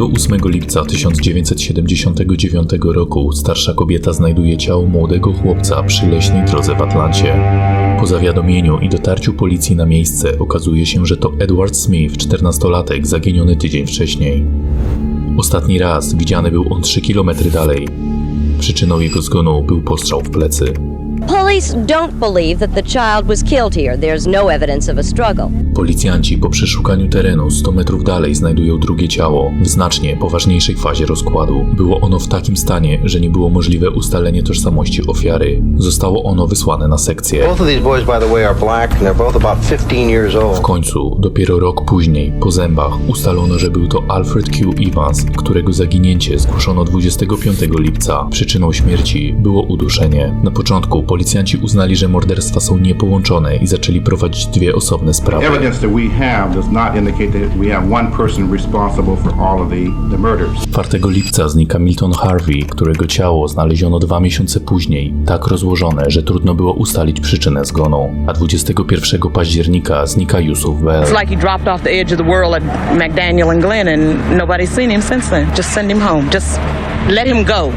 28 lipca 1979 roku starsza kobieta znajduje ciało młodego chłopca przy leśnej drodze w Atlancie. Po zawiadomieniu i dotarciu policji na miejsce okazuje się, że to Edward Smith, 14-latek, zaginiony tydzień wcześniej. Ostatni raz widziany był on 3 km dalej. Przyczyną jego zgonu był postrzał w plecy. Police don't believe that the child was killed here. There's no evidence of a struggle. Policjanci po przeszukaniu terenu 100 metrów dalej znajdują drugie ciało w znacznie poważniejszej fazie rozkładu. Było ono w takim stanie, że nie było możliwe ustalenie tożsamości ofiary. Zostało ono wysłane na sekcję. Both of these boys, by the way, are black, and they're both about 15 years W końcu, dopiero rok później, po zębach, ustalono, że był to Alfred Q. Evans, którego zaginięcie zgłoszono 25 lipca. Przyczyną śmierci było uduszenie. Na początku policjanci uznali, że morderstwa są niepołączone i zaczęli prowadzić dwie osobne sprawy. 4 lipca znika Milton Harvey, którego ciało znaleziono dwa miesiące później, tak rozłożone, że trudno było ustalić przyczynę zgonu, a 21 października znika Yusuf Bell. It's like he dropped off the edge of the world at McDaniel and Glenn, and nobody's seen him since then. Just send him home. Just let him go.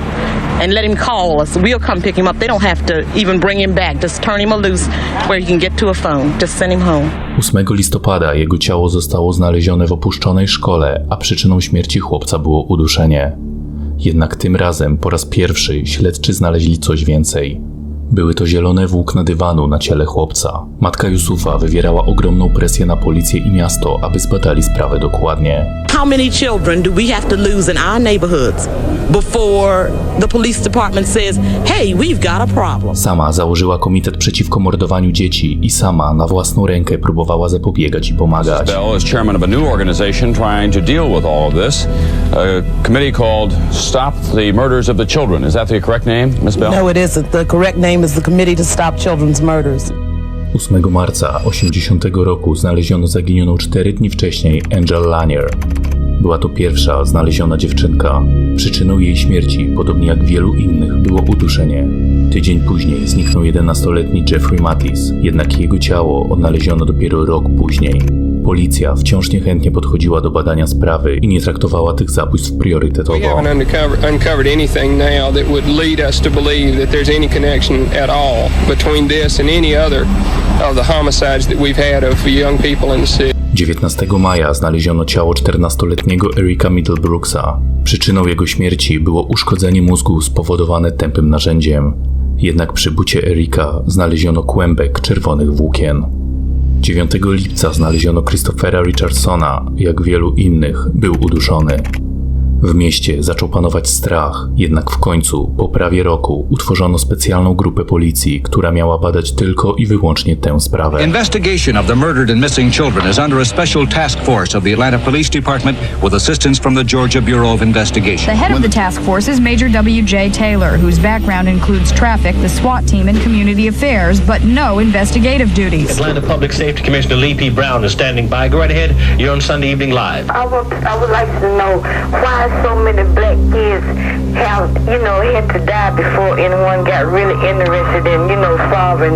And let him call us. We'll come pick him up. They don't have to even bring him back. Just turn him loose where he can get to a phone. Just send him home. 8 listopada jego ciało zostało znalezione w opuszczonej szkole, a przyczyną śmierci chłopca było uduszenie. Jednak tym razem po raz pierwszy śledczy znaleźli coś więcej. Były to zielone włókna dywanu na ciele chłopca. Matka Yusufa wywierała ogromną presję na policję i miasto, aby zbadali sprawę dokładnie. How many children do we have to lose in our neighborhoods before the police department says, hey, we've got a problem? Sama założyła komitet przeciwko mordowaniu dzieci i sama na własną rękę próbowała zapobiegać i pomagać. Bell is chairman of a new organization trying to deal with all of this. A committee called Stop the Murders of the Children. Is that the correct name, Ms. Bell? No, it isn't. The correct name is the Committee to Stop Children's Murders. 8 marca 80 roku znaleziono zaginioną 4 dni wcześniej Angel Lanier. Była to pierwsza znaleziona dziewczynka. Przyczyną jej śmierci, podobnie jak wielu innych, było uduszenie. Tydzień później zniknął 11-letni Jeffrey Mattis, jednak jego ciało odnaleziono dopiero rok później. Policja wciąż niechętnie podchodziła do badania sprawy i nie traktowała tych zabójstw priorytetowo. Between this and any other of the homicides that we've had of young people in the city. 19 maja znaleziono ciało 14-letniego Erika Middlebrooksa. Przyczyną jego śmierci było uszkodzenie mózgu spowodowane tępym narzędziem. Jednak przy bucie Erika znaleziono kłębek czerwonych włókien. 9 lipca znaleziono Christophera Richardsona, jak wielu innych, był uduszony. W mieście zaczął panować strach, jednak w końcu, po prawie roku, utworzono specjalną grupę policji, która miała badać tylko i wyłącznie tę sprawę. Investigation of the murdered and missing children is under a special task force of the Atlanta Police Department with assistance from the Georgia Bureau of Investigation. The head of the task force is Major W.J. Taylor, whose background includes traffic, the SWAT team, and community affairs, but no investigative duties. Atlanta Public Safety Commissioner Lee P. Brown is standing by. Go right ahead. You're on Sunday Evening Live. I would, I would like to know why so many black kids have, you know, had to die before anyone got really interested in, you know, solving,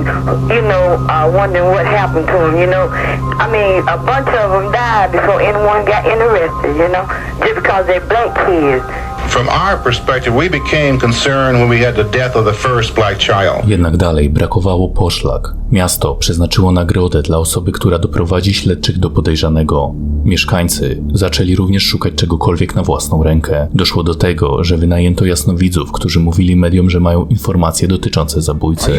you know, uh, wondering what happened to them, you know. I mean, a bunch of them died before anyone got interested, you know, just because they're black kids. From our perspective, we became concerned when we had the death of the first black child. Jednak dalej brakowało poszlak. Miasto przeznaczyło nagrodę dla osoby, która doprowadzi śledczych do podejrzanego. Mieszkańcy zaczęli również szukać czegokolwiek na własną rękę. Doszło do tego, że wynajęto jasnowidzów, którzy mówili mediom, że mają informacje dotyczące zabójcy.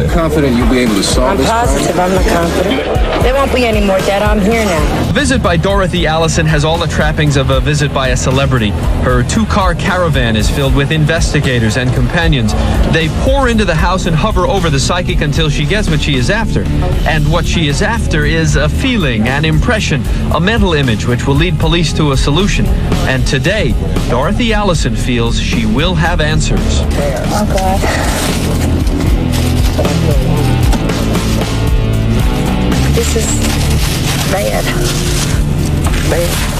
Visit by Dorothy Allison has all the trappings of a visit by a celebrity. Her two car caravan is filled with investigators and companions. They pour into the house and hover over the psychic until she gets what she is after. And what she is after is a feeling, an impression, a mental image which will lead police to a solution. And today, Dorothy Allison feels she will have answers. Oh, God. This is bad. Bad.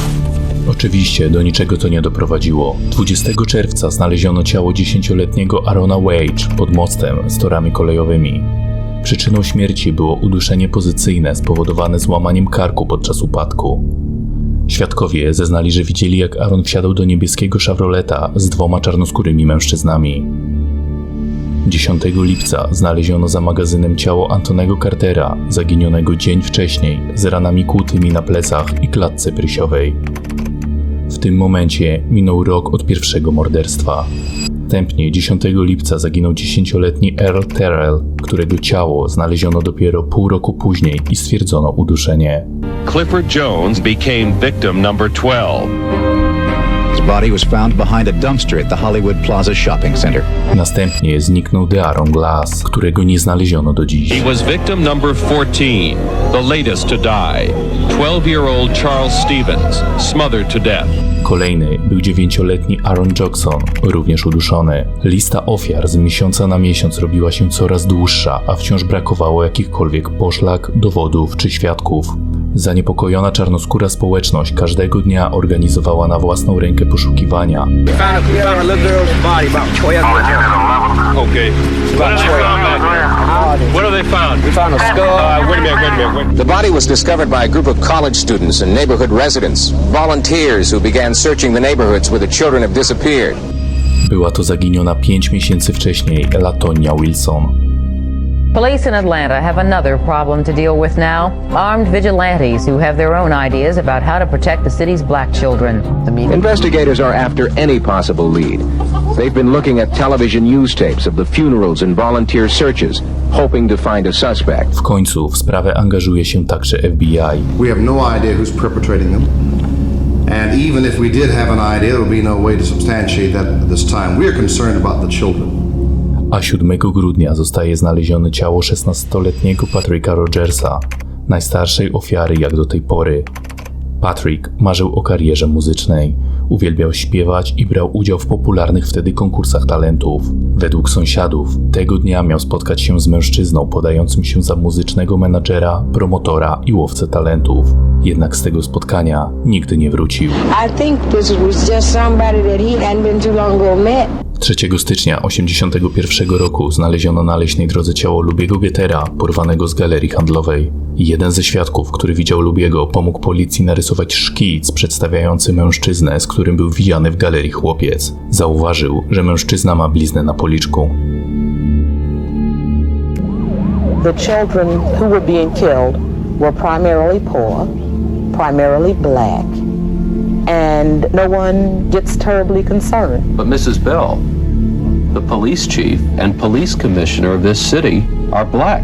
Oczywiście do niczego to nie doprowadziło. 20 czerwca znaleziono ciało 10-letniego Arona Wage pod mostem z torami kolejowymi. Przyczyną śmierci było uduszenie pozycyjne spowodowane złamaniem karku podczas upadku. Świadkowie zeznali, że widzieli jak Aaron wsiadał do niebieskiego Chevroleta z dwoma czarnoskórymi mężczyznami. 10 lipca znaleziono za magazynem ciało Antonego Cartera, zaginionego dzień wcześniej, z ranami kłutymi na plecach i klatce prysiowej. W tym momencie minął rok od pierwszego morderstwa. Następnie 10 lipca zaginął 10-letni Earl Terrell, którego ciało znaleziono dopiero pół roku później i stwierdzono uduszenie. Clifford Jones became victim number 12. His body was found behind a dumpster at the Hollywood Plaza Shopping Center. Następnie zniknął De'Aaron Glass, którego nie znaleziono do dziś. He was victim number 14, the latest to die. 12-year-old Charles Stevens, smothered to death. Kolejny był dziewięcioletni Aaron Jackson, również uduszony. Lista ofiar z miesiąca na miesiąc robiła się coraz dłuższa, a wciąż brakowało jakichkolwiek poszlak, dowodów czy świadków. Zaniepokojona czarnoskóra społeczność każdego dnia organizowała na własną rękę poszukiwania. We found a, we found a little girl's body about 12 Okay. What have they found back here? What have they found? We found a skull. Uh. The body was discovered by a group of college students and neighborhood residents, volunteers who began searching the neighborhoods where the children have disappeared. Była to zaginiona pięć miesięcy wcześniej Latonia Wilson. Police in Atlanta have another problem to deal with now armed vigilantes who have their own ideas about how to protect the city's black children. Investigators are after any possible lead. They've been looking at television news tapes of the funerals and volunteer searches, hoping to find a suspect. W końcu w sprawę angażuje się także FBI. We have no idea who's perpetrating them. And even if we did have an idea, there would be no way to substantiate that at this time. We are concerned about the children. A 7 grudnia zostaje znalezione ciało 16-letniego Patricka Rogersa, najstarszej ofiary jak do tej pory. Patrick marzył o karierze muzycznej, uwielbiał śpiewać i brał udział w popularnych wtedy konkursach talentów. Według sąsiadów tego dnia miał spotkać się z mężczyzną podającym się za muzycznego menadżera, promotora i łowcę talentów. Jednak z tego spotkania nigdy nie wrócił. I think this was just somebody that he hadn't been too long ago met. 3 stycznia 1981 roku znaleziono na leśnej drodze ciało Lubiego Getera, porwanego z galerii handlowej. Jeden ze świadków, który widział Lubiego, pomógł policji narysować szkic przedstawiający mężczyznę, z którym był widziany w galerii chłopiec. Zauważył, że mężczyzna ma bliznę na policzku. The children who were being killed were primarily poor, primarily black, and no one gets terribly concerned. But Mrs. Bell, the police chief and police commissioner of this city are black.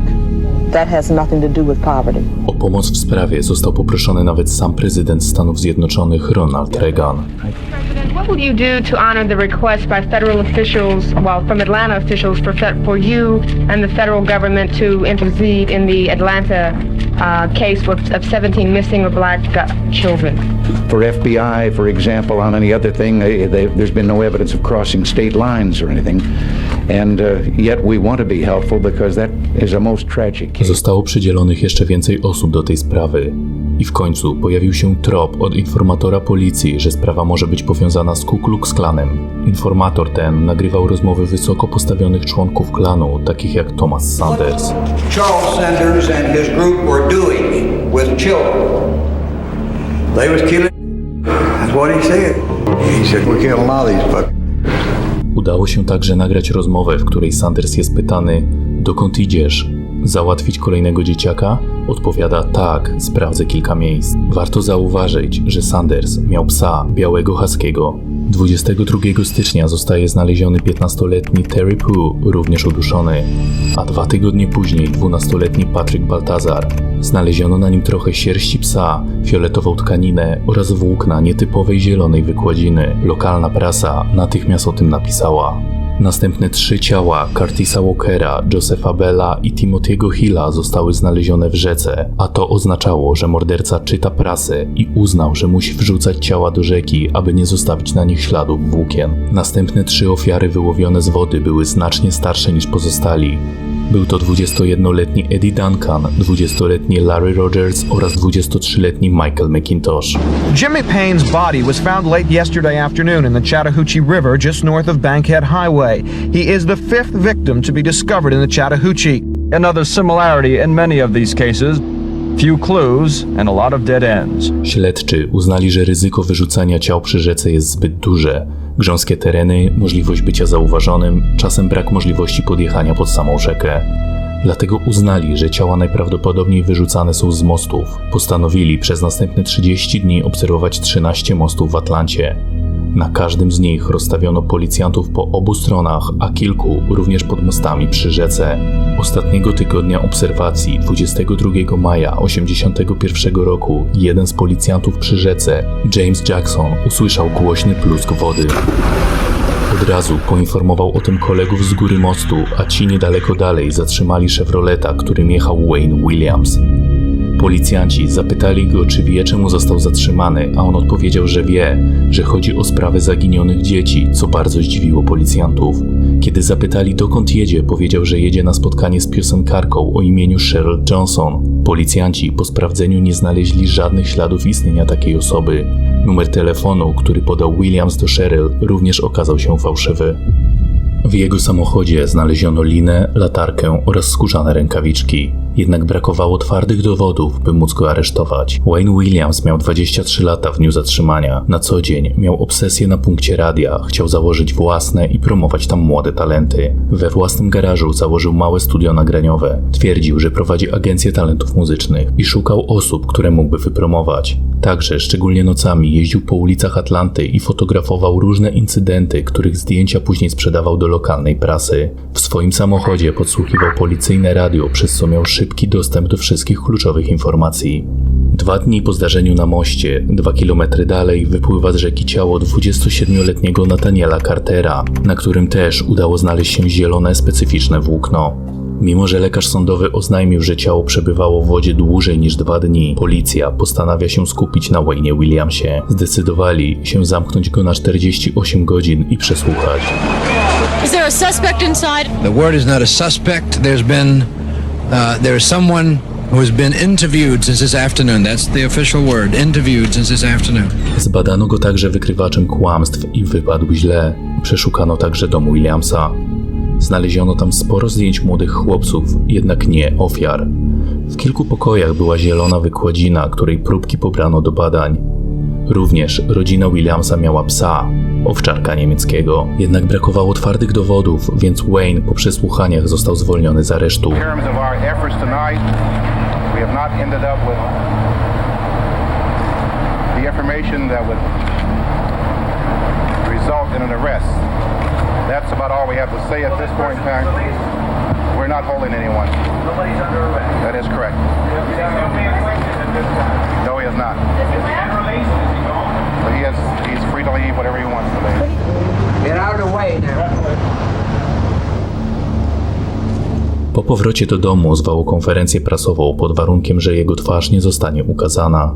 That has nothing to do with poverty. O pomoc w sprawie został poproszony nawet sam prezydent Stanów Zjednoczonych Ronald Reagan. What will you do to honor the request by federal officials, well, from Atlanta officials, for, for you and the federal government to intercede in the Atlanta uh, case with, of 17 missing or black uh, children? For FBI, for example, on any other thing, they, they, there's been no evidence of crossing state lines or anything. And uh, yet we want to be helpful because that is a most tragic case. Zostało przydzielonych jeszcze więcej osób do tej sprawy. I w końcu pojawił się trop od informatora policji, że sprawa może być powiązana z Ku Klux Klanem. Informator ten nagrywał rozmowy wysoko postawionych członków klanu, takich jak Thomas Sanders. Charles Sanders and his group were doing with children. They was killing. That's what he said. He said, we're killing a lot of these fuckers. Udało się także nagrać rozmowę, w której Sanders jest pytany: Dokąd idziesz? Załatwić kolejnego dzieciaka? Odpowiada: Tak, sprawdzę kilka miejsc. Warto zauważyć, że Sanders miał psa białego haskiego. 22 stycznia zostaje znaleziony 15-letni Terry Pooh, również uduszony, a dwa tygodnie później 12-letni Patrick Baltazar. Znaleziono na nim trochę sierści psa, fioletową tkaninę oraz włókna nietypowej zielonej wykładziny. Lokalna prasa natychmiast o tym napisała. Następne trzy ciała Curtisa Walkera, Josepha Bella i Timothy'ego Hilla zostały znalezione w rzece, a to oznaczało, że morderca czyta prasę i uznał, że musi wrzucać ciała do rzeki, aby nie zostawić na nich śladów włókien. Następne trzy ofiary wyłowione z wody były znacznie starsze niż pozostali. Był to 21-letni Eddie Duncan, 20-letni Larry Rogers oraz 23-letni Michael McIntosh. Jimmy Payne's body was found late yesterday afternoon in the Chattahoochee River just north of Bankhead Highway. He is the fifth victim to be discovered in the Chattahoochee. Another similarity in many of these cases Few clues and a lot of dead ends. Śledczy uznali, że ryzyko wyrzucania ciał przy rzece jest zbyt duże. Grząskie tereny, możliwość bycia zauważonym, czasem brak możliwości podjechania pod samą rzekę. Dlatego uznali, że ciała najprawdopodobniej wyrzucane są z mostów. Postanowili przez następne 30 dni obserwować 13 mostów w Atlancie. Na każdym z nich rozstawiono policjantów po obu stronach, a kilku również pod mostami przy rzece. Ostatniego tygodnia obserwacji, 22 maja 1981 roku, jeden z policjantów przy rzece, James Jackson, usłyszał głośny plusk wody. Od razu poinformował o tym kolegów z góry mostu, a ci niedaleko dalej zatrzymali Chevroleta, którym jechał Wayne Williams. Policjanci zapytali go, czy wie, czemu został zatrzymany, a on odpowiedział, że wie, że chodzi o sprawę zaginionych dzieci, co bardzo zdziwiło policjantów. Kiedy zapytali, dokąd jedzie, powiedział, że jedzie na spotkanie z piosenkarką o imieniu Cheryl Johnson. Policjanci po sprawdzeniu nie znaleźli żadnych śladów istnienia takiej osoby. Numer telefonu, który podał Williams do Cheryl, również okazał się fałszywy. W jego samochodzie znaleziono linę, latarkę oraz skórzane rękawiczki. Jednak brakowało twardych dowodów, by móc go aresztować. Wayne Williams miał 23 lata w dniu zatrzymania. Na co dzień miał obsesję na punkcie radia, chciał założyć własne i promować tam młode talenty. We własnym garażu założył małe studio nagraniowe. Twierdził, że prowadzi agencję talentów muzycznych i szukał osób, które mógłby wypromować. Także, szczególnie nocami, jeździł po ulicach Atlanty i fotografował różne incydenty, których zdjęcia później sprzedawał do lokalnej prasy. W swoim samochodzie podsłuchiwał policyjne radio, przez co miał szybki dostęp do wszystkich kluczowych informacji. Dwa dni po zdarzeniu na moście, dwa kilometry dalej, wypływa z rzeki ciało 27-letniego Nathaniela Cartera, na którym też udało znaleźć się zielone, specyficzne włókno. Mimo, że lekarz sądowy oznajmił, że ciało przebywało w wodzie dłużej niż dwa dni, policja postanawia się skupić na Wayne Williamsie. Zdecydowali się zamknąć go na 48 godzin i przesłuchać. Is there a suspect inside? The word is not a suspect. There's been, uh, someone who has been interviewed since this afternoon. That's the official word. Interviewed since this afternoon. Zbadano go także wykrywaczem kłamstw i wypadł źle. Przeszukano także dom Williamsa. Znaleziono tam sporo zdjęć młodych chłopców, jednak nie ofiar. W kilku pokojach była zielona wykładzina, której próbki pobrano do badań. Również rodzina Williamsa miała psa, owczarka niemieckiego. Jednak brakowało twardych dowodów, więc Wayne po przesłuchaniach został zwolniony z aresztu. That's about all we have to say at this point in time. We're not holding anyone. Nobody's under arrest. That is correct. No, he is not. But he is, he's free to leave whatever he wants to leave. Get out of the way now. Po powrocie do domu zwał konferencję prasową pod warunkiem, że jego twarz nie zostanie ukazana.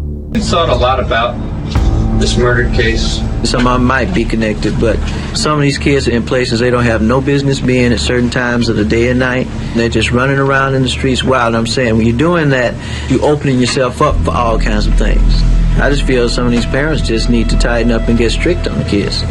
This murder case. Some of them might be connected, but some of these kids are in places they don't have no business being at certain times of the day and night. They're just running around in the streets wild. I'm saying when you're doing that, you're opening yourself up for all kinds of things. I just feel some of these parents just need to tighten up and get strict on the kids.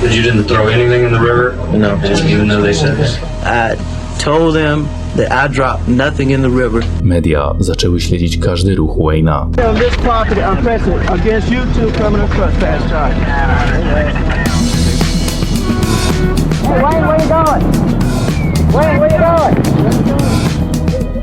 But you didn't throw anything in the river? No. Even though they said this? I told them that I dropped nothing in the river. Media zaczęły śledzić każdy ruch Wayne'a. On this property, I'm pressing against you two criminal trespass charges. Wayne, where you going? Wayne, where you going?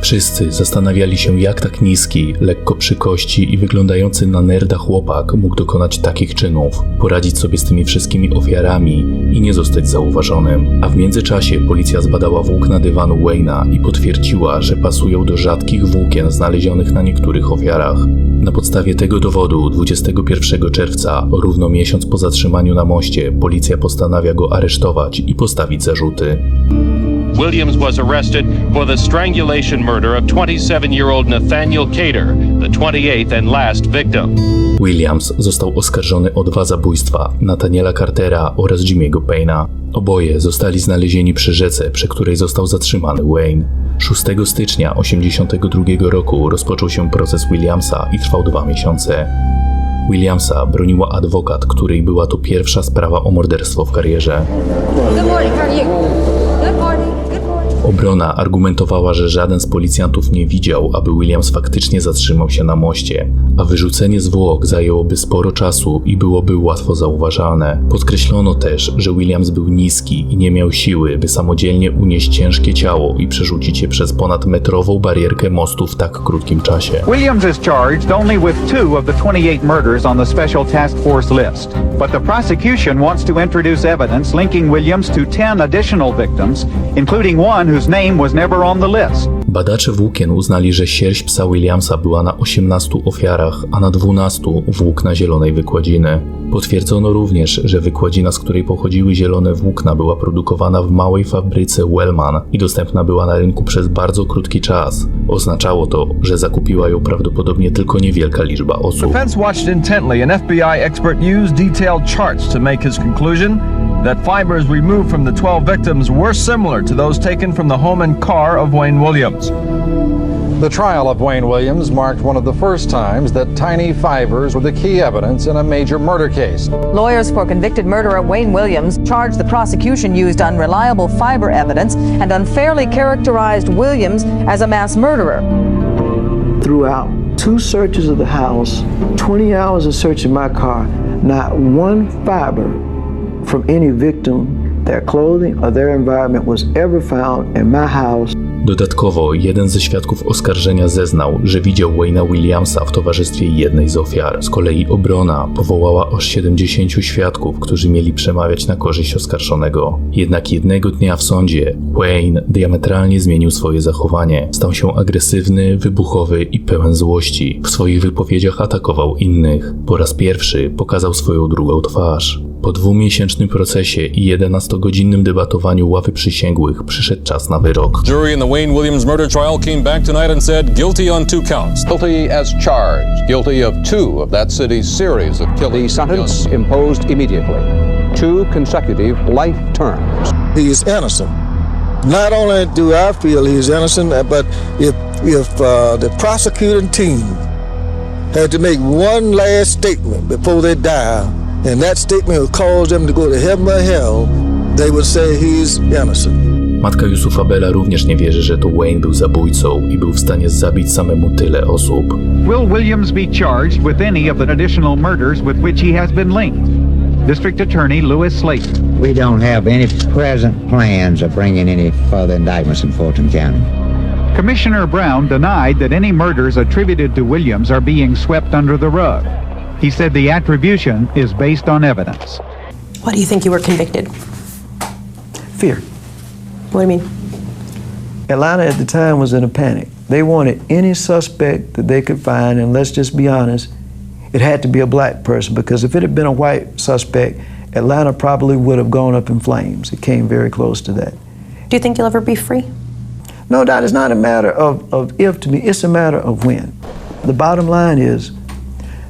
Wszyscy zastanawiali się, jak tak niski, lekko przy kości i wyglądający na nerda chłopak mógł dokonać takich czynów, poradzić sobie z tymi wszystkimi ofiarami i nie zostać zauważonym. A w międzyczasie policja zbadała włókna dywanu Wayne'a i potwierdziła, że pasują do rzadkich włókien znalezionych na niektórych ofiarach. Na podstawie tego dowodu 21 czerwca, równo miesiąc po zatrzymaniu na moście, policja postanawia go aresztować i postawić zarzuty. Williams was arrested for the strangulation murder of 27 year old Nathaniel Cater, the 28th and last victim. Williams został oskarżony o dwa zabójstwa Nathaniela Cartera oraz Jimmy'ego Payna. Oboje zostali znalezieni przy rzece, przy której został zatrzymany Wayne. 6 stycznia 1982 roku rozpoczął się proces Williamsa i trwał dwa miesiące. Williamsa broniła adwokat, której była to pierwsza sprawa o morderstwo w karierze. Obrona argumentowała, że żaden z policjantów nie widział, aby Williams faktycznie zatrzymał się na moście, a wyrzucenie zwłok zajęłoby sporo czasu i byłoby łatwo zauważalne. Podkreślono też, że Williams był niski i nie miał siły, by samodzielnie unieść ciężkie ciało i przerzucić je przez ponad metrową barierkę mostu w tak krótkim czasie. Williams is charged only with two of the 28 murders on the Special Task Force list. But the prosecution wants to introduce evidence linking Williams to 10 additional victims, including one whose name was never on the list. Badacze włókien uznali, że sierść psa Williamsa była na 18 ofiarach, a na 12 włókna zielonej wykładziny. Potwierdzono również, że wykładzina, z której pochodziły zielone włókna, była produkowana w małej fabryce Wellman i dostępna była na rynku przez bardzo krótki czas. Oznaczało to, że zakupiła ją prawdopodobnie tylko niewielka liczba osób. Defense watched intently. An FBI expert used detailed charts to make his conclusion that fibers removed from the 12 victims were similar to those taken from the home and car of Wayne Williams. The trial of Wayne Williams marked one of the first times that tiny fibers were the key evidence in a major murder case. Lawyers for convicted murderer Wayne Williams charged the prosecution used unreliable fiber evidence and unfairly characterized Williams as a mass murderer. Throughout two searches of the house, 20 hours of searching my car, not one fiber from any victim, their clothing, or their environment was ever found in my house. Dodatkowo jeden ze świadków oskarżenia zeznał, że widział Wayna Williamsa w towarzystwie jednej z ofiar. Z kolei obrona powołała aż 70 świadków, którzy mieli przemawiać na korzyść oskarżonego. Jednak jednego dnia w sądzie Wayne diametralnie zmienił swoje zachowanie. Stał się agresywny, wybuchowy i pełen złości. W swoich wypowiedziach atakował innych. Po raz pierwszy pokazał swoją drugą twarz. Po dwumiesięcznym procesie i 11-godzinnym debatowaniu ławy przysięgłych przyszedł czas na wyrok. Wayne Williams murder trial came back tonight and said guilty on two counts. Guilty as charged, guilty of two of that city's series of killings. The sentence imposed immediately. Two consecutive life terms. He is innocent. Not only do I feel he's innocent, but if if uh, the prosecuting team had to make one last statement before they die, and that statement would cause them to go to heaven or hell, they would say he's innocent. Matka Yusufa Bella również nie wierzy, że to Wayne był zabójcą i był w stanie zabić samemu tyle osób. Will Williams be charged with any of the additional murders with which he has been linked? District Attorney Louis Slayton. We don't have any present plans of bringing any further indictments in Fulton County. Commissioner Brown denied that any murders attributed to Williams are being swept under the rug. He said the attribution is based on evidence. Why do you think you were convicted? Fear. What do you mean? Atlanta at the time was in a panic. They wanted any suspect that they could find, and let's just be honest, it had to be a black person because if it had been a white suspect, Atlanta probably would have gone up in flames. It came very close to that. Do you think you'll ever be free? No, doubt it's not a matter of, of if to me, it's a matter of when. The bottom line is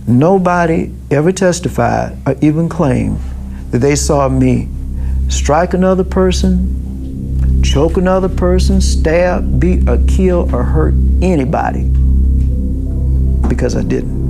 nobody ever testified or even claimed that they saw me strike another person, choke another person, stab, beat, or kill, or hurt anybody because I didn't.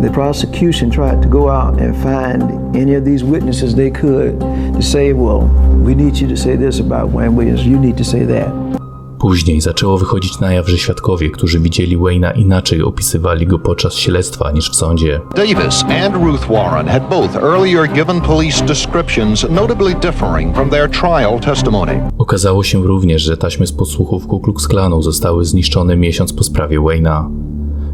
The prosecution tried to go out and find any of these witnesses they could to say, well, we need you to say this about Wayne Williams, you need to say that. Później zaczęło wychodzić na jaw, że świadkowie, którzy widzieli Wayna inaczej opisywali go podczas śledztwa niż w sądzie. Davis and Ruth Warren had both earlier given police descriptions notably differing from their trial testimony. Okazało się również, że taśmy z podsłuchów Ku Klux Klanu zostały zniszczone miesiąc po sprawie Wayna.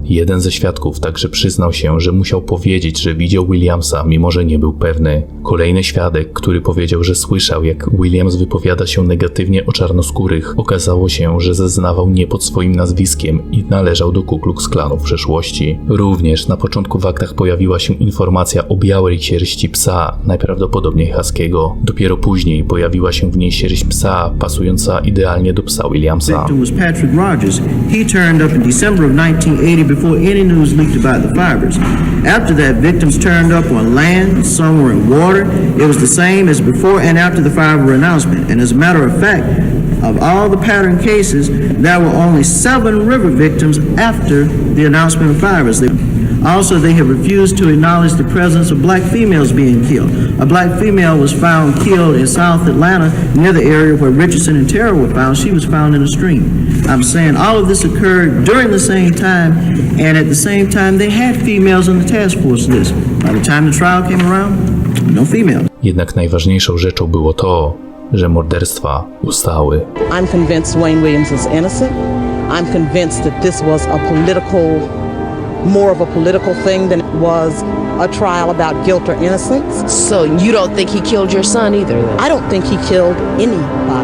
Jeden ze świadków także przyznał się, że musiał powiedzieć, że widział Williamsa, mimo że nie był pewny. Kolejny świadek, który powiedział, że słyszał, jak Williams wypowiada się negatywnie o czarnoskórych, okazało się, że zeznawał nie pod swoim nazwiskiem i należał do Ku Klux Klanu w przeszłości. Również na początku w aktach pojawiła się informacja o białej sierści psa, najprawdopodobniej Haskiego. Dopiero później pojawiła się w niej sierść psa, pasująca idealnie do psa Williamsa. Victim was Patrick Rogers. He turned up in December of 1980 before any news leaked about the fibers. After that, victims turned up on land, some were in water. It was the same as before and after the fiber announcement. And as a matter of fact, of all the pattern cases, there were only seven river victims after the announcement of fibers. Also, they have refused to acknowledge the presence of black females being killed. A black female was found killed in South Atlanta near the area where Richardson and Terrell were found. She was found in a stream. I'm saying all of this occurred during the same time, and at the same time, they had females on the task force list. By the time the trial came around, no females. Jednak najważniejszą rzeczą było to, że morderstwa ustały. I'm convinced Wayne Williams is innocent. I'm convinced that this was a political, more of a political thing than it was a trial about guilt or innocence. So you don't think he killed your son either? Then? I don't think he killed anybody.